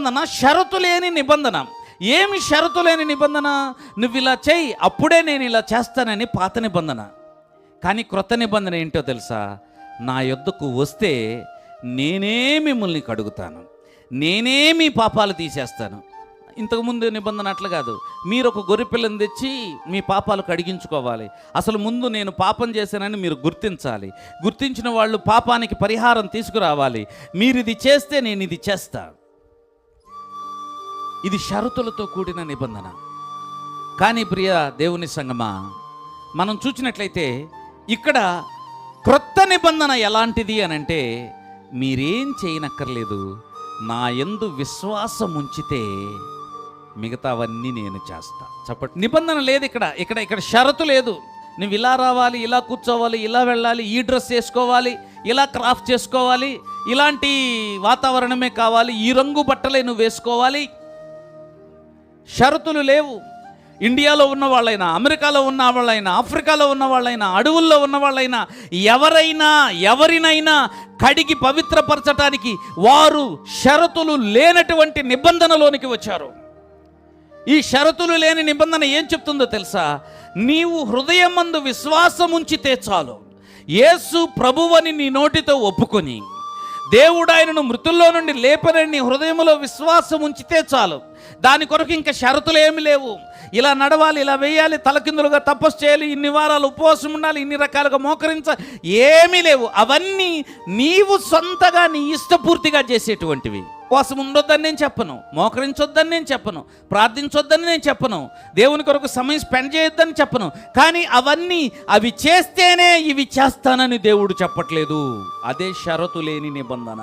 నిబంధన షరతు లేని నిబంధన. ఏమి షరతు లేని నిబంధన? నువ్వు ఇలా చేయి అప్పుడే నేను ఇలా చేస్తానని పాత నిబంధన. కానీ క్రొత్త నిబంధన ఏంటో తెలుసా? నా యొద్దకు వస్తే నేనే మిమ్మల్ని కడుగుతాను. నేనే మీ పాపాలు తీసేస్తాను. ఇంతకుముందు నిబంధన అట్లా కాదు. మీరు ఒక గొర్రెపిల్లని తెచ్చి మీ పాపాలు కడిగించుకోవాలి. అసలు ముందు నేను పాపం చేశానని మీరు గుర్తించాలి. గుర్తించిన వాళ్ళు పాపానికి పరిహారం తీసుకురావాలి. మీరు ఇది చేస్తే నేను ఇది చేస్తాను. ఇది షరతులతో కూడిన నిబంధన. కానీ ప్రియ దేవుని సంగమా మనం చూసినట్లయితే ఇక్కడ క్రొత్త నిబంధన ఎలాంటిది అని అంటే మీరేం చేయనక్కర్లేదు నా యందు విశ్వాసం ఉంచితే మిగతావన్నీ నేను చేస్తా. చెప్పట్ నిబంధన లేదు ఇక్కడ ఇక్కడ ఇక్కడ షరతు లేదు. నువ్వు ఇలా రావాలి ఇలా కూర్చోవాలి ఇలా వెళ్ళాలి ఈ డ్రెస్ వేసుకోవాలి ఇలా క్రాఫ్ట్ చేసుకోవాలి ఇలాంటి వాతావరణమే కావాలి ఈ రంగు బట్టలే నువ్వు వేసుకోవాలి షరతులు లేవు. ఇండియాలో ఉన్న వాళ్ళైనా అమెరికాలో ఉన్న వాళ్ళైనా ఆఫ్రికాలో ఉన్న వాళ్ళైనా అడవుల్లో ఉన్న వాళ్ళైనా ఎవరైనా ఎవరినైనా కడిగి పవిత్రపరచటానికి వారు షరతులు లేనటువంటి నిబంధనలోనికి వచ్చారు. ఈ షరతులు లేని నిబంధన ఏం చెప్తుందో తెలుసా? నీవు హృదయమందు విశ్వాసం ఉంచితే చాలు యేసు ప్రభువని నీ నోటితో ఒప్పుకొని దేవుడు ఆయనను మృతుల్లో నుండి లేపనని నీ హృదయంలో విశ్వాసం ఉంచితే చాలు దాని కొరకు ఇంకా షరతులు ఏమి లేవు. ఇలా నడవాలి ఇలా వేయాలి తలకిందులుగా తపస్సు చేయాలి ఇన్ని వారాలు ఉపవాసం ఉండాలి ఇన్ని రకాలుగా మోకరించ ఏమీ లేవు. అవన్నీ నీవు సొంతగా నీ ఇష్టపూర్తిగా చేసేటువంటివి. ఉపవాసం ఉండొద్దని నేను చెప్పను మోకరించొద్దని నేను చెప్పను ప్రార్థించొద్దని నేను చెప్పను దేవుని కొరకు సమయం స్పెండ్ చేయొద్దని చెప్పను కానీ అవన్నీ అవి చేస్తేనే ఇవి చేస్తానని దేవుడు చెప్పట్లేదు. అదే షరతు లేని నిబంధన.